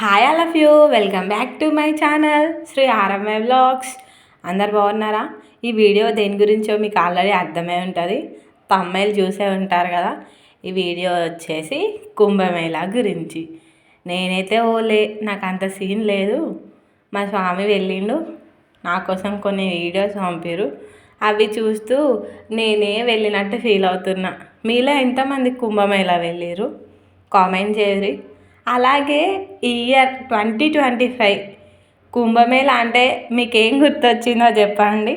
Hi all of you welcome back to my channel Sri RMI vlogs అందరు బాగున్నారా? ఈ video దేని గురించో మీకు ఆల్రెడీ అర్థమై ఉంటుంది. తమ్మాయిలు చూసే ఉంటారు కదా. ఈ వీడియో వచ్చేసి కుంభమేళ గురించి. నేనైతే ఓలే నాకు అంత సీన్ లేదు. మా స్వామి వెళ్ళిండు నా కోసం కొన్ని వీడియోస్ పంపారు అవి చూస్తూ నేనే వెళ్ళినట్టు ఫీల్ అవుతున్నా. మీలో ఎంతమంది కుంభమేళ వెళ్ళారు కామెంట్ చేయరి అలాగే ఈ year twenty twenty five Kumbh Mela అంటే మీకేం గుర్తొచ్చిందో చెప్పండి.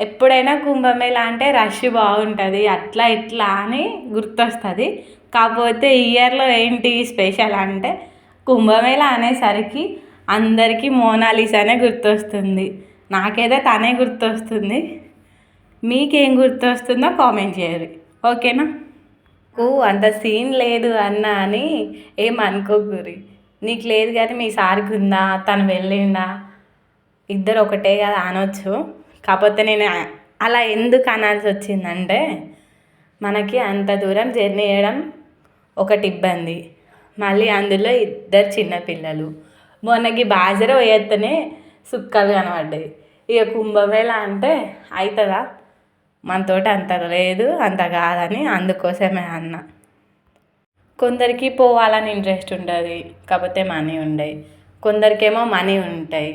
ఎప్పుడైనా కుంభమేళ అంటే రష్ బాగుంటుంది అట్లా ఇట్లా అని గుర్తొస్తుంది. కాకపోతే ఇయర్లో ఏంటి స్పెషల్ అంటే కుంభమేళ అనేసరికి అందరికీ మోనాలిసానే గుర్తొస్తుంది. నాకైతే తనే గుర్తొస్తుంది. మీకేం గుర్తొస్తుందో కామెంట్ చేయరు ఓకేనా? నాకు అంత సీన్ లేదు అన్న అని ఏం అనుకోకూరి. నీకు లేదు కానీ మీ సార్కి ఉందా? తను వెళ్ళిందా? ఇద్దరు ఒకటే కదా అనొచ్చు. కాకపోతే నేను అలా ఎందుకు అనాల్సి వచ్చిందంటే మనకి అంత దూరం జర్నీ చేయడం ఒకటి ఇబ్బంది. మళ్ళీ అందులో ఇద్దరు చిన్నపిల్లలు మొన్నకి బాజర పోయేస్తేనే సుక్కలు కనబడ్డాయి. ఇక కుంభమేళ అంటే అవుతుందా మనతోటి అంత లేదు అంత కాదని అందుకోసమే అన్న. కొందరికి పోవాలని ఇంట్రెస్ట్ ఉంటుంది కాకపోతే మనీ ఉండవు కొందరికేమో మనీ ఉంటాయి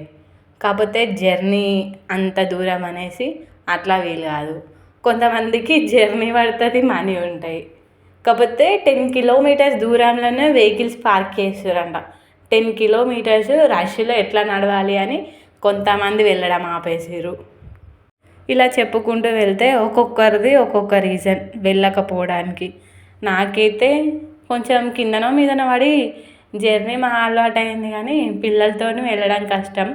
కాకపోతే జర్నీ అంత దూరం అనేసి అట్లా వీలు కాదు. కొంతమందికి జర్నీ పడుతుంది మనీ ఉంటాయి. కాకపోతే టెన్ కిలోమీటర్స్ దూరంలోనే వెహికల్స్ పార్క్ చేస్తారంట. టెన్ కిలోమీటర్స్ రష్లో ఎట్లా నడవాలి అని కొంతమంది వెళ్ళడం ఆపేసారు ఇలా చెప్పుకుంటూ వెళ్తే ఒక్కొక్కరిది ఒక్కొక్క రీజన్ వెళ్ళకపోవడానికి. నాకైతే కొంచెం కిందనో మీదనో పడి జర్నీ మా అలవాటు అయింది కానీ పిల్లలతో వెళ్ళడం కష్టం.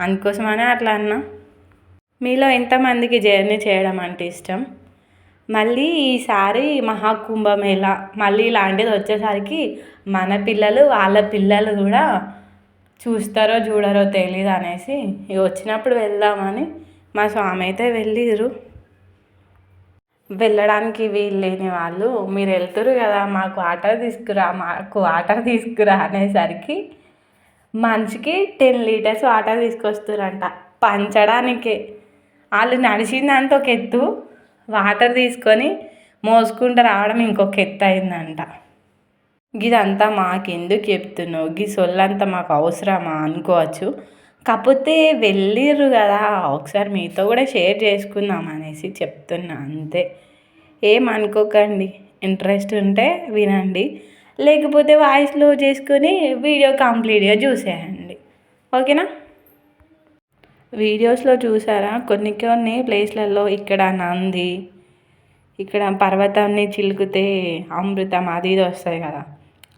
అందుకోసమనే అట్లా అన్నా. మీలో ఎంతమందికి జర్నీ చేయడం అంటే ఇష్టం? మళ్ళీ ఈసారి మహాకుంభమేళ మళ్ళీ ఇలాంటిది వచ్చేసరికి మన పిల్లలు వాళ్ళ పిల్లలు కూడా చూస్తారో చూడరో తెలియదు అనేసి ఇక వచ్చినప్పుడు వెళ్దామని మా స్వామి అయితే వెళ్ళిర్రు. వెళ్ళడానికి వీలు లేని వాళ్ళు మీరు వెళ్తురు కదా మాకు వాటర్ తీసుకురా మాకు వాటర్ తీసుకురా అనేసరికి మనిషికి టెన్ లీటర్స్ వాటర్ తీసుకొస్తారంట పంచడానికే. వాళ్ళు నడిచిందంత ఒక ఎత్తు వాటర్ తీసుకొని మోసుకుంటూ రావడం ఇంకొక ఎత్తు అయిందంట. ఇదంతా మాకెందుకు చెప్తున్నావు? గీ సొల్లంతా మాకు అవసరమా? అనుకోవచ్చు. కాకపోతే వెళ్ళిర్రు కదా ఒకసారి మీతో కూడా షేర్ చేసుకుందాం అనేసి చెప్తున్నా అంతే. ఏం అనుకోకండి ఇంట్రెస్ట్ ఉంటే వినండి. లేకపోతే వాయిస్లో చేసుకొని వీడియో కంప్లీట్గా చూసేయండి. ఓకేనా? వీడియోస్లో చూసారా? కొన్ని కొన్ని ప్లేస్లలో ఇక్కడ నంది ఇక్కడ పర్వతాన్ని చిలుకుతే అమృతం అది ఇది వస్తాయి కదా.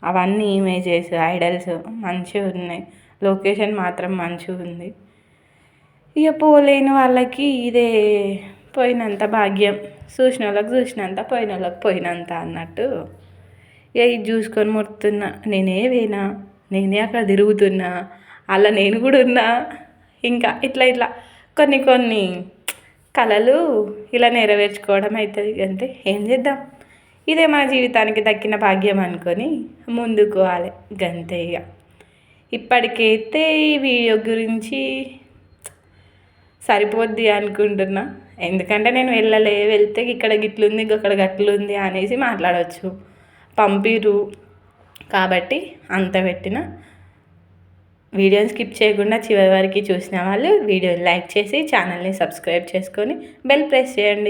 అవన్నీ ఇమేజెస్ ఐడల్స్ మంచిగా ఉన్నాయి లొకేషన్ మాత్రం మంచిగా ఉంది. ఇక పోలేని వాళ్ళకి ఇదే పోయినంత భాగ్యం. చూసిన వాళ్ళకి చూసినంత పోయిన వాళ్ళకి పోయినంత అన్నట్టు. ఇక ఇది చూసుకొని మొత్తున్నా నేనే పోయినా నేనే అక్కడ తిరుగుతున్నా అలా నేను కూడా ఉన్నా. ఇంకా ఇట్లా ఇట్లా కొన్ని కొన్ని కళలు ఇలా నెరవేర్చుకోవడం అవుతుంది అంతే ఏం చేద్దాం? ఇదే మన జీవితానికి దక్కిన భాగ్యం అనుకొని ముందుకోవాలి గంతే ఇక. ఇప్పటికైతే ఈ వీడియో గురించి సరిపోద్ది అనుకుంటున్నా. ఎందుకంటే నేను వెళ్ళలే వెళ్తే ఇక్కడ గిట్లుంది ఇక్కడ గట్లుంది అనేసి మాట్లాడవచ్చు పంపిరు. కాబట్టి అంత పెట్టిన. వీడియోని స్కిప్ చేయకుండా చివరి వరకు చూసిన వాళ్ళు వీడియోని లైక్ చేసి ఛానల్ని సబ్స్క్రైబ్ చేసుకొని బెల్ ప్రెస్ చేయండి.